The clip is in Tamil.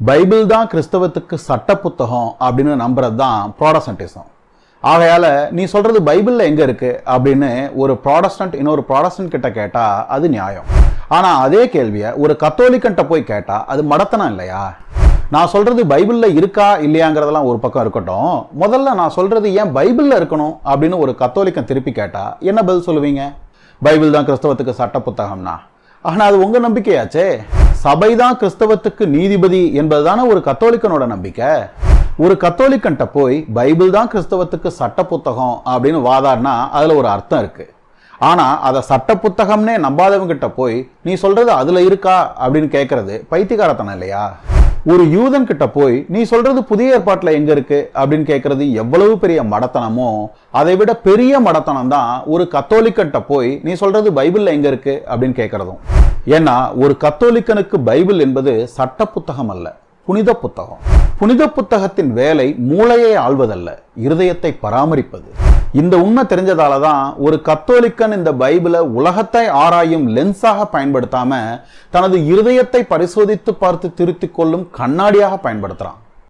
பைபிள் தான் கிறிஸ்தவத்துக்கு சட்ட புத்தகம் அப்படின்னு நம்புறது தான் ப்ராடஸ்டன்டிசம் ஆகையால் நீ சொல்கிறது பைபிளில் எங்கே இருக்குது அப்படின்னு ஒரு ப்ராடஸ்டன்ட் இன்னொரு ப்ராடஸ்டன்ட் கிட்ட கேட்டால் அது நியாயம். ஆனால் அதே கேள்வியை ஒரு கத்தோலிக்கன்ட்ட போய் கேட்டால் அது மடத்தனம் இல்லையா? நான் சொல்கிறது பைபிளில் இருக்கா இல்லையாங்கிறதெல்லாம் ஒரு பக்கம் இருக்கட்டும். முதல்ல நான் சொல்கிறது ஏன் பைபிளில் இருக்கணும் அப்படின்னு ஒரு கத்தோலிக்கன் திருப்பி கேட்டால் என்ன பதில் சொல்லுவீங்க? பைபிள் தான் கிறிஸ்தவத்துக்கு சட்ட புத்தகம்னா ஆனால் அது உங்கள் நம்பிக்கையாச்சே? சபைதான் கிறிஸ்தவத்துக்கு நீதிபதி என்பதுதானே ஒரு கத்தோலிக்கனோட நம்பிக்கை. ஒரு கத்தோலிக்கன்ட்ட போய் பைபிள் தான் கிறிஸ்தவத்துக்கு சட்ட புத்தகம் அப்படின்னு வாதாடினா அதில் ஒரு அர்த்தம் இருக்குது ஆனால் அதை சட்ட புத்தகம்னே நம்பாதவங்கிட்ட போய் நீ சொல்கிறது அதில் இருக்கா? அப்படின்னு கேட்கறது பைத்தியகாரத்தனம் இல்லையா? ஒரு யூதன் கிட்ட போய் நீ சொல்றது புதிய ஏற்பாட்டில் எங்க இருக்கு? அப்படின்னு கேட்கறது எவ்வளவு பெரிய மடத்தனமோ அதை விட பெரிய மடத்தனம் தான் ஒரு கத்தோலிக்கன்ட்ட போய் நீ சொல்றது பைபிள்ல எங்க இருக்கு? அப்படின்னு கேட்கறதும் ஏன்னா ஒரு கத்தோலிக்கனுக்கு பைபிள் என்பது சட்ட புத்தகம் அல்ல புனித புத்தகம். புனித புத்தகத்தின் வேலை மூளையை ஆள்வதல்ல இருதயத்தை பராமரிப்பது. இந்த உண்மை தெரிஞ்சதால தான் ஒரு கத்தோலிக்கன் இந்த பைபிளை உலகத்தை ஆராயும் லென்ஸாக பயன்படுத்தாம தனது இருதயத்தை பரிசோதித்து பார்த்து திருத்திக் கொள்ளும் கண்ணாடியாக பயன்படுத்துறான்.